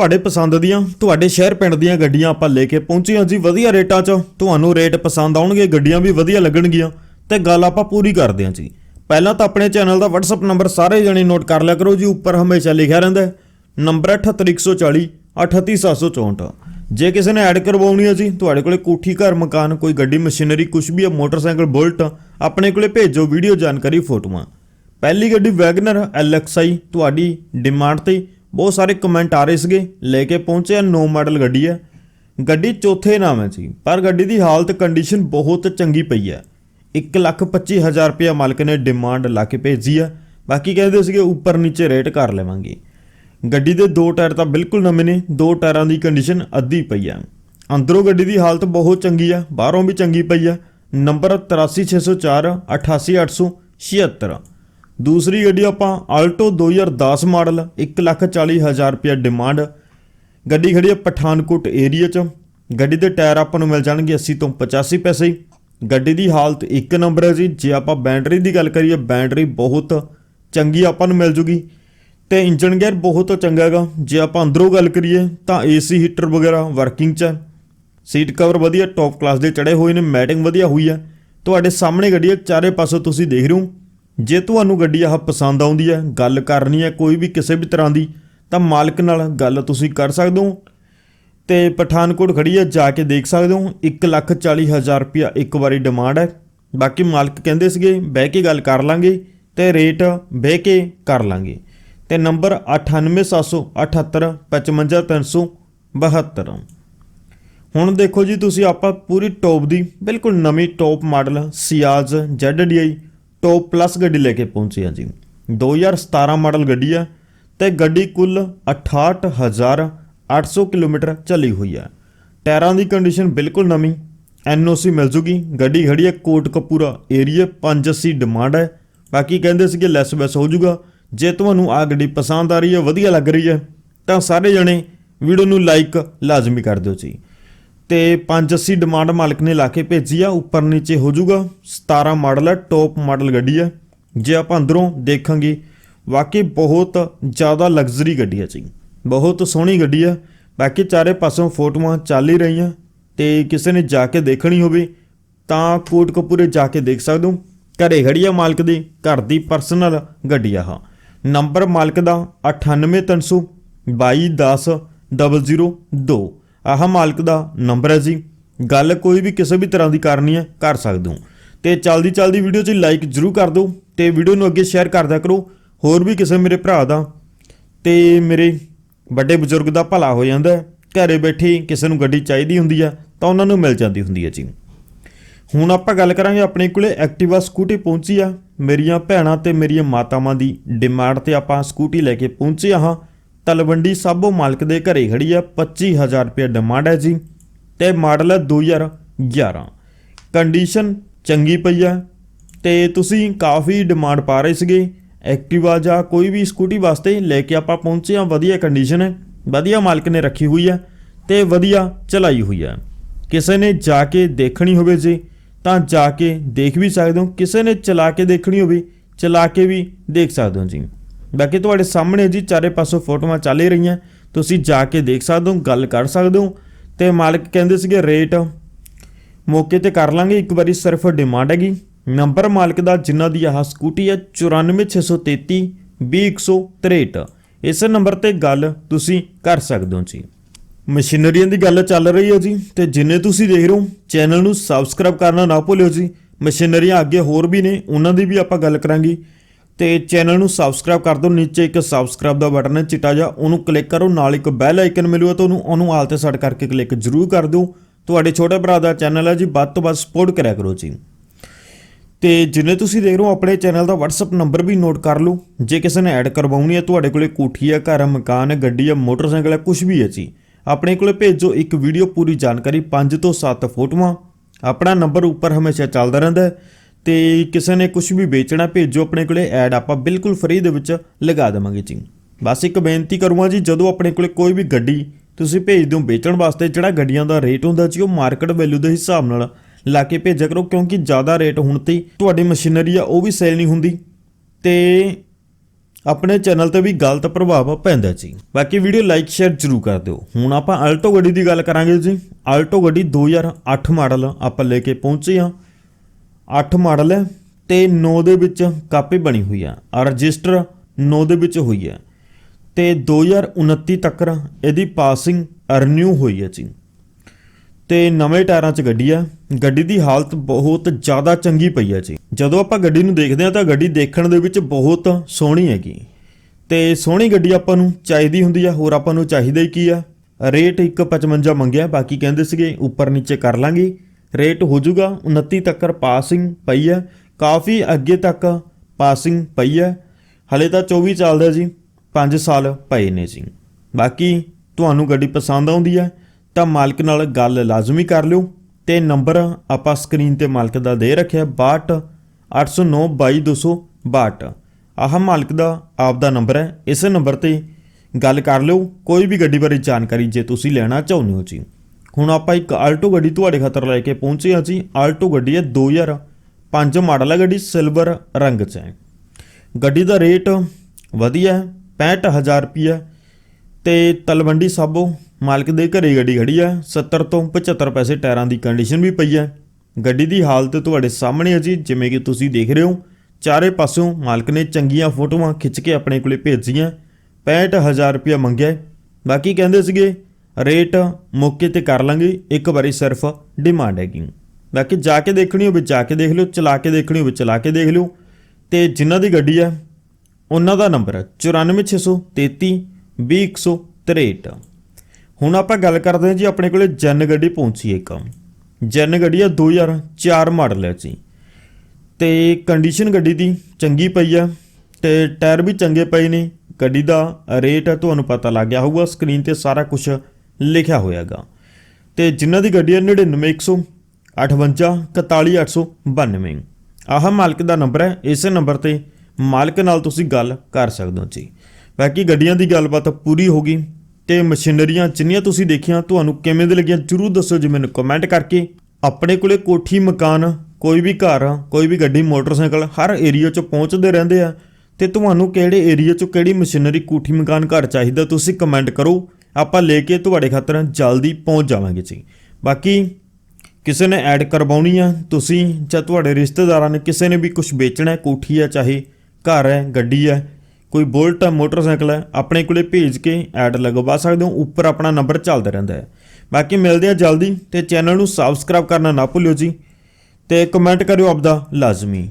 ਤੁਹਾਡੇ ਪਸੰਦ ਦੀਆਂ, ਤੁਹਾਡੇ ਸ਼ਹਿਰ ਪਿੰਡ ਦੀਆਂ ਗੱਡੀਆਂ ਆਪਾਂ ਲੈ ਕੇ ਪਹੁੰਚੇ ਹਾਂ ਜੀ ਵਧੀਆ ਰੇਟਾਂ 'ਚ। ਤੁਹਾਨੂੰ ਰੇਟ ਪਸੰਦ ਆਉਣਗੇ, ਗੱਡੀਆਂ ਵੀ ਵਧੀਆ ਲੱਗਣਗੀਆਂ। ਤੇ ਗੱਲ ਆਪਾਂ ਪੂਰੀ ਕਰਦੇ ਹਾਂ ਜੀ। ਪਹਿਲਾਂ ਤਾਂ ਆਪਣੇ ਚੈਨਲ ਦਾ WhatsApp ਨੰਬਰ ਸਾਰੇ ਜਣੇ ਨੋਟ ਕਰ ਲਿਆ ਕਰੋ ਜੀ, ਉੱਪਰ ਹਮੇਸ਼ਾ ਲਿਖਿਆ ਰਹਿੰਦਾ ਹੈ। ਨੰਬਰ ਹੈ 78140 38764 ਜੇ ਕਿਸੇ ਨੇ ਐਡ ਕਰਵਾਉਣੀ ਹੈ ਜੀ, ਤੁਹਾਡੇ ਕੋਲੇ ਕੋਠੀ, ਘਰ, ਮਕਾਨ, ਕੋਈ ਗੱਡੀ, ਮਸ਼ੀਨਰੀ ਕੁਝ ਵੀ ਆ ਮੋਟਰਸਾਈਕਲ, ਬੁਲਟ, ਆਪਣੇ ਕੋਲੇ ਭੇਜੋ ਵੀਡੀਓ ਜਾਣਕਾਰੀ ਫੋਟੋਆਂ। ਪਹਿਲੀ ਗੱਡੀ ਵੈਗਨਰ LXI ਤੁਹਾਡੀ ਡਿਮਾਂਡ ਤੇ ਬਹੁਤ ਸਾਰੇ ਕਮੈਂਟ ਆ ਰਹੇ ਸੀਗੇ, ਲੈ ਕੇ ਪਹੁੰਚਿਆ ਨੋ ਮਾਡਲ ਗੱਡੀ ਹੈ ਗੱਡੀ ਚੌਥੇ ਨਾਮ ਹੈ ਜੀ। ਪਰ ਗੱਡੀ ਦੀ ਹਾਲਤ ਕੰਡੀਸ਼ਨ ਬਹੁਤ ਚੰਗੀ ਪਈ ਹੈ 125000 ਰੁਪਇਆ ਮਾਲਕ ਨੇ ਡਿਮਾਂਡ ਲਾ ਕੇ ਭੇਜੀ ਆ। ਬਾਕੀ ਕਹਿੰਦੇ ਸੀਗੇ, ਉੱਪਰ ਨੀਚੇ ਰੇਟ ਕਰ ਲਵਾਂਗੇ। ਗੱਡੀ ਦੇ ਦੋ ਟਾਇਰ ਤਾਂ ਬਿਲਕੁਲ ਨਵੇਂ ਨੇ, ਦੋ ਟਾਇਰਾਂ ਦੀ ਕੰਡੀਸ਼ਨ ਅੱਧੀ ਪਈ ਆ। ਅੰਦਰੋਂ ਗੱਡੀ ਦੀ ਹਾਲਤ ਬਹੁਤ ਚੰਗੀ ਆ, ਬਾਹਰੋਂ ਵੀ ਚੰਗੀ ਪਈ ਆ। ਨੰਬਰ 83604 88876 ਦੂਸਰੀ ਗੱਡੀ ਆਪਾਂ ਆਲਟੋ 2010 ਮਾਡਲ 140000 ਰੁਪਏ ਡਿਮਾਂਡ ਗੱਡੀ ਖੜੀ ਹੈ ਪਠਾਨਕੋਟ ਏਰੀਆ 'ਚ। ਗੱਡੀ ਦੇ ਟਾਇਰ ਆਪਾਂ ਨੂੰ ਮਿਲ ਜਾਣਗੇ 80 ਤੋਂ 85 ਪੈਸੇ। ਗੱਡੀ ਦੀ ਹਾਲਤ ਇੱਕ ਨੰਬਰ ਹੈ ਜੀ। ਜੇ ਆਪਾਂ ਬੈਟਰੀ ਦੀ ਗੱਲ ਕਰੀਏ, ਬੈਟਰੀ ਬਹੁਤ ਚੰਗੀ ਆਪਾਂ ਨੂੰ ਮਿਲ ਜੂਗੀ। ਤੇ ਇੰਜਨ ਗੇਅਰ ਬਹੁਤ ਚੰਗਾ ਹੈਗਾ। ਜੇ ਆਪਾਂ ਅੰਦਰੋਂ ਗੱਲ ਕਰੀਏ, ਤਾਂ ਏਸੀ ਹੀਟਰ ਵਗੈਰਾ ਵਰਕਿੰਗ 'ਚ ਹੈ। ਸੀਟ ਕਵਰ ਵਧੀਆ ਟੌਪ ਕਲਾਸ ਦੇ ਚੜੇ ਹੋਏ ਨੇ ਮੈਟਿੰਗ ਵਧੀਆ ਹੋਈ ਹੈ। ਤੁਹਾਡੇ ਸਾਹਮਣੇ ਗੱਡੀ ਹੈ, ਚਾਰੇ ਪਾਸੇ ਤੁਸੀਂ ਦੇਖ ਰਹੇ ਹੋ। ਜੇ ਤੁਹਾਨੂੰ ਗੱਡੀ ਆਹ ਪਸੰਦ ਆਉਂਦੀ ਹੈ, ਗੱਲ ਕਰਨੀ ਹੈ ਕੋਈ ਵੀ ਕਿਸੇ ਵੀ ਤਰ੍ਹਾਂ ਦੀ, ਤਾਂ ਮਾਲਕ ਨਾਲ ਗੱਲ ਤੁਸੀਂ ਕਰ ਸਕਦੇ ਹੋ। ਤੇ ਪਠਾਨਕੋਟ ਖੜੀ ਹੈ, ਜਾ ਕੇ ਦੇਖ ਸਕਦੇ ਹੋ 140000 ਰੁਪਇਆ ਇੱਕ ਵਾਰੀ ਡਿਮਾਂਡ ਹੈ। ਬਾਕੀ ਮਾਲਕ ਕਹਿੰਦੇ ਸੀਗੇ, ਬਹਿ ਕੇ ਗੱਲ ਕਰ ਲਾਂਗੇ ਤੇ ਰੇਟ ਬਹਿ ਕੇ ਕਰ ਲਾਂਗੇ। ਤੇ ਨੰਬਰ 9878 55372 ਹੁਣ ਦੇਖੋ ਜੀ, ਤੁਸੀਂ ਆਪਾਂ ਪੂਰੀ ਟੌਪ ਦੀ, ਬਿਲਕੁਲ ਨਵੀਂ top model, Ciaz ZDI top plus ਗੱਡੀ ਲੈ ਕੇ ਪਹੁੰਚੇ ਆ ਜੀ। 2017 ਮਾਡਲ ਗੱਡੀ ਆ ਤੇ ਗੱਡੀ ਕੁੱਲ 68800 ਕਿਲੋਮੀਟਰ ਚੱਲੀ ਹੋਈ ਆ। ਟਾਇਰਾਂ ਦੀ ਕੰਡੀਸ਼ਨ ਬਿਲਕੁਲ ਨਵੀਂ। NOC ਮਿਲ ਜੂਗੀ। ਗੱਡੀ ਖੜੀ ਹੈ ਕੋਟ ਕਪੂਰਾ ਏਰੀਆ 580 ਡਿਮਾਂਡ ਹੈ ਬਾਕੀ ਕਹਿੰਦੇ ਸੀਗੇ ਲੈਸ ਵੈਸ ਹੋ ਜਾਊਗਾ ਜੇ ਤੁਹਾਨੂੰ ਆ ਗੱਡੀ ਪਸੰਦ ਆ ਰਹੀ ਹੈ ਵਧੀਆ ਲੱਗ ਰਹੀ ਹੈ ਤਾਂ ਸਾਰੇ ਜਣੇ ਵੀਡੀਓ ਨੂੰ ਲਾਈਕ ਲਾਜ਼ਮੀ ਕਰ ਦਿਓ ਜੀ। ਤੇ 580 ਡਿਮਾਂਡ ਮਾਲਕ ਨੇ ਲਾ ਕੇ ਭੇਜੀ ਆ। ਉੱਪਰ ਨੀਚੇ ਹੋ ਜਾਊਗਾ। 17 ਮਾਡਲ ਹੈ ਟੌਪ ਮਾਡਲ ਗੱਡੀ ਹੈ ਜੇ ਆਪਾਂ ਅੰਦਰੋਂ ਦੇਖਾਂਗੇ, ਵਾਕਈ ਬਹੁਤ ਜ਼ਿਆਦਾ ਲਗਜ਼ਰੀ ਗੱਡੀ ਹੈ ਜੀ। ਬਹੁਤ ਸੋਹਣੀ ਗੱਡੀ ਹੈ ਬਾਕੀ ਚਾਰੇ ਪਾਸੋਂ ਫੋਟੋਆਂ ਚੱਲ ਹੀ ਰਹੀਆਂ। ਤੇ ਕਿਸੇ ਨੇ ਜਾ ਕੇ ਦੇਖਣੀ ਹੋਵੇ, ਤਾਂ ਕੋਟ ਕਪੂਰੇ ਜਾ ਕੇ ਦੇਖ ਸਕਦੇ ਹੋ। ਘਰੇ ਖੜੀ ਆ ਮਾਲਕ ਦੀ, ਘਰ ਦੀ ਪਰਸਨਲ ਗੱਡੀ ਆ ਹਾਂ। ਨੰਬਰ ਮਾਲਕ ਦਾ 98300 2210002 ਆਹ ਮਾਲਕ ਦਾ ਨੰਬਰ ਹੈ ਜੀ। ਗੱਲ ਕੋਈ ਵੀ ਕਿਸੇ ਵੀ ਤਰ੍ਹਾਂ ਦੀ ਕਰਨੀ ਹੈ, ਕਰ ਸਕਦੇ ਹੋ। ਤੇ ਚਲਦੀ ਚਲਦੀ ਵੀਡੀਓ 'ਚ ਲਾਈਕ ਜਰੂਰ ਕਰ ਦਿਓ ਤੇ ਵੀਡੀਓ ਨੂੰ ਅੱਗੇ ਸ਼ੇਅਰ ਕਰਦਿਆ ਕਰੋ। ਹੋਰ ਵੀ ਕਿਸੇ ਮੇਰੇ ਭਰਾ ਦਾ ਤੇ ਮੇਰੇ ਵੱਡੇ ਬਜ਼ੁਰਗ ਦਾ ਭਲਾ ਹੋ ਜਾਂਦਾ ਹੈ। ਘਰੇ ਬੈਠੇ ਕਿਸੇ ਨੂੰ ਗੱਡੀ ਚਾਹੀਦੀ ਹੁੰਦੀ ਆ ਤਾਂ ਉਹਨਾਂ ਨੂੰ ਮਿਲ ਜਾਂਦੀ ਹੁੰਦੀ ਹੈ ਜੀ। ਹੁਣ ਆਪਾਂ ਗੱਲ ਕਰਾਂਗੇ ਆਪਣੇ ਕੋਲੇ ਐਕਟਿਵਾ ਸਕੂਟੀ ਪਹੁੰਚੀ ਆ। ਮੇਰੀਆਂ ਭੈਣਾਂ ਤੇ ਮੇਰੀਆਂ ਮਾਤਾਵਾਂ ਦੀ ਡਿਮਾਂਡ ਤੇ ਆਪਾਂ ਸਕੂਟੀ ਲੈ ਕੇ ਪਹੁੰਚੇ ਹਾਂ। ਤਲਵੰਡੀ ਸਾਬੋ ਮਾਲਕ ਦੇ ਘਰੇ ਖੜੀ ਆ 25000 ਰੁਪਏ ਡਿਮਾਂਡ ਹੈ ਜੀ। ਤੇ ਮਾਡਲ ਹੈ 2011 ਕੰਡੀਸ਼ਨ ਚੰਗੀ ਪਈ ਆ ਤੇ ਤੁਸੀਂ ਕਾਫੀ ਡਿਮਾਂਡ ਪਾ ਰਹੇ ਸੀਗੇ। ਐਕਟਿਵਾ ਜਾਂ ਕੋਈ ਵੀ ਸਕੂਟੀ ਵਾਸਤੇ ਲੈ ਕੇ ਆਪਾਂ ਪਹੁੰਚੇ ਆ ਵਧੀਆ ਕੰਡੀਸ਼ਨ ਹੈ, ਵਧੀਆ ਮਾਲਕ ਨੇ ਰੱਖੀ ਹੋਈ ਆ ਤੇ ਵਧੀਆ ਚਲਾਈ ਹੋਈ ਆ। ਕਿਸੇ ਨੇ ਜਾ ਕੇ ਦੇਖਣੀ ਹੋਵੇ ਜੀ, ਤਾਂ ਜਾ ਕੇ ਦੇਖ ਵੀ ਸਕਦੇ ਹੋ। ਕਿਸੇ ਨੇ ਚਲਾ ਕੇ ਦੇਖਣੀ ਹੋਵੇ, ਚਲਾ ਕੇ ਵੀ ਦੇਖ ਸਕਦੇ ਹੋ ਜੀ। ਬਾਕੀ ਤੁਹਾਡੇ ਸਾਹਮਣੇ ਜੀ ਚਾਰੇ ਪਾਸੋਂ ਫੋਟੋਆਂ ਚੱਲ ਹੀ ਰਹੀਆਂ। ਤੁਸੀਂ ਜਾ ਕੇ ਦੇਖ ਸਕਦੇ ਹੋ, ਗੱਲ ਕਰ ਸਕਦੇ ਹੋ। ਤੇ ਮਾਲਕ ਕਹਿੰਦੇ ਸੀਗੇ, ਰੇਟ ਮੌਕੇ ਤੇ ਕਰ ਲਾਂਗੇ। ਇੱਕ ਵਾਰੀ ਸਿਰਫ ਡਿਮਾਂਡ ਹੈਗੀ। ਨੰਬਰ ਮਾਲਕ ਦਾ, ਜਿਨ੍ਹਾਂ ਦੀ ਆਹ ਸਕੂਟੀ ਹੈ 94633 20163 ਇਸ ਨੰਬਰ ਤੇ ਗੱਲ ਤੁਸੀਂ ਕਰ ਸਕਦੇ ਹੋ ਜੀ। ਮਸ਼ੀਨਰੀਆਂ ਦੀ ਗੱਲ ਚੱਲ ਰਹੀ ਹੈ ਜੀ। ਤੇ ਜਿੰਨੇ ਤੁਸੀਂ ਦੇਖ ਰਹੇ ਹੋ, ਚੈਨਲ ਨੂੰ ਸਬਸਕ੍ਰਾਈਬ ਕਰਨਾ ਨਾ ਭੁੱਲਿਓ ਜੀ। ਮਸ਼ੀਨਰੀਆਂ ਅੱਗੇ ਹੋਰ ਵੀ ਨੇ, ਉਹਨਾਂ ਦੀ ਵੀ ਆਪਾਂ ਗੱਲ ਕਰਾਂਗੇ। ਤੇ ਚੈਨਲ ਨੂੰ ਸਬਸਕ੍ਰਾਈਬ ਕਰ ਦਿਓ, ਨੀਚੇ ਇੱਕ ਸਬਸਕ੍ਰਾਈਬ ਦਾ ਬਟਨ ਹੈ, ਚਿੱਟਾ ਜਿਹਾ, ਉਹਨੂੰ ਕਲਿੱਕ ਕਰੋ, ਨਾਲ ਇੱਕ ਬੈਲ ਆਈਕਨ ਮਿਲੂਗਾ ਤੁਹਾਨੂੰ ਉਹਨੂੰ ਆਲ ਤੇ ਸੈੱਟ ਕਰਕੇ ਕਲਿੱਕ ਜ਼ਰੂਰ ਕਰ ਦਿਓ। ਤੁਹਾਡੇ ਛੋਟੇ ਭਰਾ ਦਾ ਚੈਨਲ ਹੈ ਜੀ, ਵੱਧ ਤੋਂ ਵੱਧ ਸਪੋਰਟ ਕਰਿਆ ਕਰੋ ਜੀ। ਤੇ ਜਿੰਨੇ ਤੁਸੀਂ ਦੇਖ ਰਹੇ ਹੋ, ਆਪਣੇ ਚੈਨਲ ਦਾ WhatsApp ਨੰਬਰ ਵੀ ਨੋਟ ਕਰ ਲਓ। ਜੇ ਕਿਸੇ ਨੇ ਐਡ ਕਰਵਾਉਣੀ ਹੈ, ਤੁਹਾਡੇ ਕੋਲੇ ਕੋਠੀ ਹੈ, ਘਰ ਹੈ, ਮਕਾਨ ਹੈ, ਗੱਡੀ ਹੈ, ਮੋਟਰਸਾਈਕਲ ਹੈ ਕੁਝ ਵੀ ਹੈ ਜੀ, ਆਪਣੇ ਕੋਲੇ ਭੇਜੋ ਇੱਕ ਵੀਡੀਓ ਪੂਰੀ ਜਾਣਕਾਰੀ 5 ਤੋਂ 7 ਫੋਟੋਆਂ। ਆਪਣਾ ਨੰਬਰ ਉੱਪਰ ਹਮੇਸ਼ਾ ਚੱਲਦਾ ਰਹਿੰਦਾ ਹੈ। ਤੇ ਕਿਸੇ ਨੇ ਕੁਝ ਵੀ ਵੇਚਣਾ, ਭੇਜੋ ਆਪਣੇ ਕੋਲੇ ਐਡ, ਆਪਾਂ ਬਿਲਕੁਲ ਫ੍ਰੀ ਦੇ ਵਿੱਚ ਲਗਾ ਦੇਵਾਂਗੇ ਜੀ। ਬਸ ਇੱਕ ਬੇਨਤੀ ਕਰੂੰਗਾ ਜੀ, ਜਦੋਂ ਆਪਣੇ ਕੋਲੇ ਕੋਈ ਵੀ ਗੱਡੀ ਤੁਸੀਂ ਭੇਜ ਦਿਓ ਵੇਚਣ ਵਾਸਤੇ, ਜਿਹੜਾ ਗੱਡੀਆਂ ਦਾ ਰੇਟ ਹੁੰਦਾ ਜੀ, ਉਹ ਮਾਰਕੀਟ ਵੈਲਿਊ ਦੇ ਹਿਸਾਬ ਨਾਲ ਲਾ ਕੇ ਭੇਜਿਆ ਕਰੋ, ਕਿਉਂਕਿ ਜ਼ਿਆਦਾ ਰੇਟ ਹੁਣ ਤੇ ਤੁਹਾਡੀ ਮਸ਼ੀਨਰੀ ਆ, ਉਹ ਵੀ ਸੇਲ ਨਹੀਂ ਹੁੰਦੀ। ਤੇ ਆਪਣੇ ਚੈਨਲ ਤੇ ਵੀ ਗਲਤ ਪ੍ਰਭਾਵ ਪੈਂਦਾ ਜੀ। ਬਾਕੀ ਵੀਡੀਓ ਲਾਈਕ ਸ਼ੇਅਰ ਜਰੂਰ ਕਰ ਦਿਓ। ਹੁਣ ਆਪਾਂ ਆਲਟੋ ਗੱਡੀ ਦੀ ਗੱਲ ਕਰਾਂਗੇ ਜੀ। ਆਲਟੋ ਗੱਡੀ 2008 ਮਾਡਲ ਆਪਾਂ ਲੈ ਕੇ ਪਹੁੰਚੇ ਹਾਂ। 8 ਮਾਡਲ ਹੈ ਤੇ 9 ਦੇ ਵਿੱਚ ਕਾਪੀ ਬਣੀ ਹੋਈ ਆ ਰਜਿਸਟਰ 9 ਦੇ ਵਿੱਚ ਹੋਈ ਹੈ। ਤੇ 2029 ਤੱਕ ਇਹਦੀ ਪਾਸਿੰਗ ਰਿਨਿਊ ਹੋਈ ਹੈ ਜੀ। ਤੇ ਨਵੇਂ ਟਾਇਰਾਂ 'ਚ ਗੱਡੀ ਆ ਗੱਡੀ ਦੀ ਹਾਲਤ ਬਹੁਤ ਜ਼ਿਆਦਾ ਚੰਗੀ ਪਈ ਹੈ ਜੀ। ਜਦੋਂ ਆਪਾਂ ਗੱਡੀ ਨੂੰ ਦੇਖਦੇ ਹਾਂ ਤਾਂ ਗੱਡੀ ਦੇਖਣ ਦੇ ਵਿੱਚ ਬਹੁਤ ਸੋਹਣੀ ਹੈਗੀ। ਤੇ ਸੋਹਣੀ ਗੱਡੀ ਆਪਾਂ ਨੂੰ ਚਾਹੀਦੀ ਹੁੰਦੀ ਆ ਹੋਰ ਆਪਾਂ ਨੂੰ ਚਾਹੀਦਾ ਹੀ ਕੀ ਆ ਰੇਟ 155 ਮੰਗਿਆ। ਬਾਕੀ ਕਹਿੰਦੇ ਸੀਗੇ, ਉੱਪਰ ਨੀਚੇ ਕਰ ਲਾਂਗੇ। ਰੇਟ ਹੋ ਜਾਊਗਾ 29 ਤੱਕ ਪਾਸਿੰਗ ਪਈ ਹੈ। ਕਾਫੀ ਅੱਗੇ ਤੱਕ ਪਾਸਿੰਗ ਪਈ ਹੈ। ਹਲੇ ਤਾਂ 24 ਚੱਲਦਾ ਜੀ। 5 ਸਾਲ ਪਏ ਨੇ ਜੀ। ਬਾਕੀ ਤੁਹਾਨੂੰ ਗੱਡੀ ਪਸੰਦ ਆਉਂਦੀ ਹੈ ਤਾਂ ਮਾਲਕ ਨਾਲ ਗੱਲ ਲਾਜ਼ਮੀ ਕਰ ਲਿਓ। ਤੇ ਨੰਬਰ ਆਪਾਂ ਸਕਰੀਨ ਤੇ ਮਾਲਕ ਦਾ ਦੇ ਰੱਖਿਆ 62 809 22262 ਆਹ ਮਾਲਕ ਦਾ, ਆਪ ਦਾ ਨੰਬਰ ਹੈ। ਇਸ ਨੰਬਰ ਤੇ ਗੱਲ ਕਰ ਲਿਓ। ਕੋਈ ਵੀ ਗੱਡੀ ਬਾਰੇ ਜਾਣਕਾਰੀ ਜੇ ਤੁਸੀਂ ਲੈਣਾ ਚਾਹੁੰਦੇ ਹੋ ਜੀ। ਹੁਣ ਆਪਾਂ ਇੱਕ ਆਲਟੋ ਗੱਡੀ ਤੁਹਾਡੇ ਖਾਤਰ ਲੈ ਕੇ ਪਹੁੰਚੇ ਹਾਂ ਜੀ। ਆਲਟੋ ਗੱਡੀ ਹੈ 2005 ਮਾਡਲ ਹੈ ਗੱਡੀ, ਸਿਲਵਰ ਰੰਗ 'ਚ ਹੈ। ਗੱਡੀ ਦਾ ਰੇਟ ਵਧੀਆ ਹੈ 65000 ਰੁਪਿਆ ਤੇ ਤਲਵੰਡੀ ਸਾਬੋ, ਮਾਲਕ ਦੇ ਘਰੇ ਗੱਡੀ ਖੜੀ ਹੈ 70 ਤੋਂ 75 ਪੈਸੇ ਟਾਇਰਾਂ ਦੀ ਕੰਡੀਸ਼ਨ ਵੀ ਪਈ ਹੈ। ਗੱਡੀ ਦੀ ਹਾਲਤ ਤੁਹਾਡੇ ਸਾਹਮਣੇ ਹੈ ਜੀ, ਜਿਵੇਂ ਕਿ ਤੁਸੀਂ ਦੇਖ ਰਹੇ ਹੋ। ਚਾਰੇ ਪਾਸਿਓਂ ਮਾਲਕ ਨੇ ਚੰਗੀਆਂ ਫੋਟੋਆਂ ਖਿੱਚ ਕੇ ਆਪਣੇ ਕੋਲੇ ਭੇਜੀਆਂ। 65000 ਰੁਪਇਆ ਮੰਗਿਆ ਬਾਕੀ ਕਹਿੰਦੇ ਸੀਗੇ ਰੇਟ ਮੌਕੇ ਤੇ ਕਰ ਲਾਂਗੇ, ਇੱਕ ਵਾਰੀ ਸਿਰਫ ਡਿਮਾਂਡ ਹੈਗੀ। ਬਾਕੀ ਜਾ ਕੇ ਦੇਖਣੀ ਹੋਵੇ, ਜਾ ਕੇ ਦੇਖ ਲਿਓ, ਚਲਾ ਕੇ ਦੇਖਣੀ ਹੋਵੇ, ਚਲਾ ਕੇ ਦੇਖ ਲਿਓ। ਤੇ ਜਿਨ੍ਹਾਂ ਦੀ ਗੱਡੀ ਹੈ, ਉਹਨਾਂ ਦਾ ਨੰਬਰ ਹੈ 94633 20163 ਹੁਣ ਆਪਾਂ ਗੱਲ ਕਰਦੇ ਹਾਂ ਜੀ, ਆਪਣੇ ਕੋਲੇ ਜਨ ਗੱਡੀ ਪਹੁੰਚੀ ਇੱਕ। ਜਨ ਗੱਡੀ ਹੈ 2004 ਮਾਡਲ ਹੈ ਜੀ। ਤੇ ਕੰਡੀਸ਼ਨ ਗੱਡੀ ਦੀ ਚੰਗੀ ਪਈ ਆ ਤੇ ਟਾਇਰ ਵੀ ਚੰਗੇ ਪਏ ਨੇ। ਗੱਡੀ ਦਾ ਰੇਟ ਤੁਹਾਨੂੰ ਪਤਾ ਲੱਗ ਗਿਆ ਹੋਊਗਾ ਸਕਰੀਨ ਤੇ ਸਾਰਾ ਕੁਝ ਲਿਖਿਆ ਹੋਇਆਗਾ। ਤੇ ਜਿਨ੍ਹਾਂ ਦੀ ਗੱਡੀ ਹੈ 99158 41892 ਆਹ ਮਾਲਕ ਦਾ ਨੰਬਰ ਹੈ, ਇਸੇ ਨੰਬਰ ਤੇ ਮਾਲਕ ਨਾਲ ਤੁਸੀਂ ਗੱਲ ਕਰ ਸਕਦੇ ਹੋ ਜੀ। ਬਾਕੀ ਗੱਡੀਆਂ ਦੀ ਗੱਲਬਾਤ ਪੂਰੀ ਹੋ ਗਈ ਤੇ ਮਸ਼ੀਨਰੀਆਂ ਜਿੰਨੀਆਂ ਤੁਸੀਂ ਦੇਖੀਆਂ, ਤੁਹਾਨੂੰ ਕਿਵੇਂ ਦੇ ਲੱਗੀਆਂ, ਜਰੂਰ ਦੱਸੋ ਜੀ ਮੈਨੂੰ ਕਮੈਂਟ ਕਰਕੇ। ਆਪਣੇ ਕੋਲੇ ਕੋਠੀ, ਮਕਾਨ, ਕੋਈ ਵੀ ਘਰ, ਕੋਈ ਵੀ ਗੱਡੀ, ਮੋਟਰਸਾਈਕਲ, ਹਰ ਏਰੀਆ 'ਚ ਪਹੁੰਚਦੇ ਰਹਿੰਦੇ ਆ। ਤੇ ਤੁਹਾਨੂੰ ਕਿਹੜੇ ਏਰੀਆ 'ਚ ਕਿਹੜੀ ਮਸ਼ੀਨਰੀ, ਕੋਠੀ, ਮਕਾਨ, ਘਰ ਚਾਹੀਦਾ, ਤੁਸੀਂ ਕਮੈਂਟ ਕਰੋ। ਆਪਾਂ ਲੈ ਕੇ ਤੁਹਾਡੇ ਖਾਤਰ ਜਲਦੀ ਪਹੁੰਚ ਜਾਵਾਂਗੇ ਜੀ। ਬਾਕੀ ਕਿਸੇ ਨੇ ਐਡ ਕਰਵਾਉਣੀ ਆ, ਤੁਸੀਂ ਜਾਂ ਤੁਹਾਡੇ ਰਿਸ਼ਤੇਦਾਰਾਂ ਨੇ ਕਿਸੇ ਨੇ ਵੀ ਕੁਝ ਵੇਚਣਾ ਹੈ, ਕੋਠੀ ਆ ਚਾਹੇ ਘਰ ਹੈ, ਗੱਡੀ ਹੈ, ਕੋਈ ਬੁਲਟ ਹੈ, ਮੋਟਰਸਾਈਕਲ ਹੈ, ਆਪਣੇ ਕੋਲੇ ਭੇਜ ਕੇ ਐਡ ਲਗਵਾ ਸਕਦੇ ਹੋ, ਉੱਪਰ ਆਪਣਾ ਨੰਬਰ ਚੱਲਦਾ ਰਹਿੰਦਾ ਹੈ। ਬਾਕੀ ਮਿਲਦੇ ਆ ਜਲਦੀ ਤੇ ਚੈਨਲ ਨੂੰ ਸਬਸਕ੍ਰਾਈਬ ਕਰਨਾ ਨਾ ਭੁੱਲਿਓ ਜੀ ਤੇ ਕਮੈਂਟ ਕਰਿਓ ਆਪਦਾ ਲਾਜ਼ਮੀ।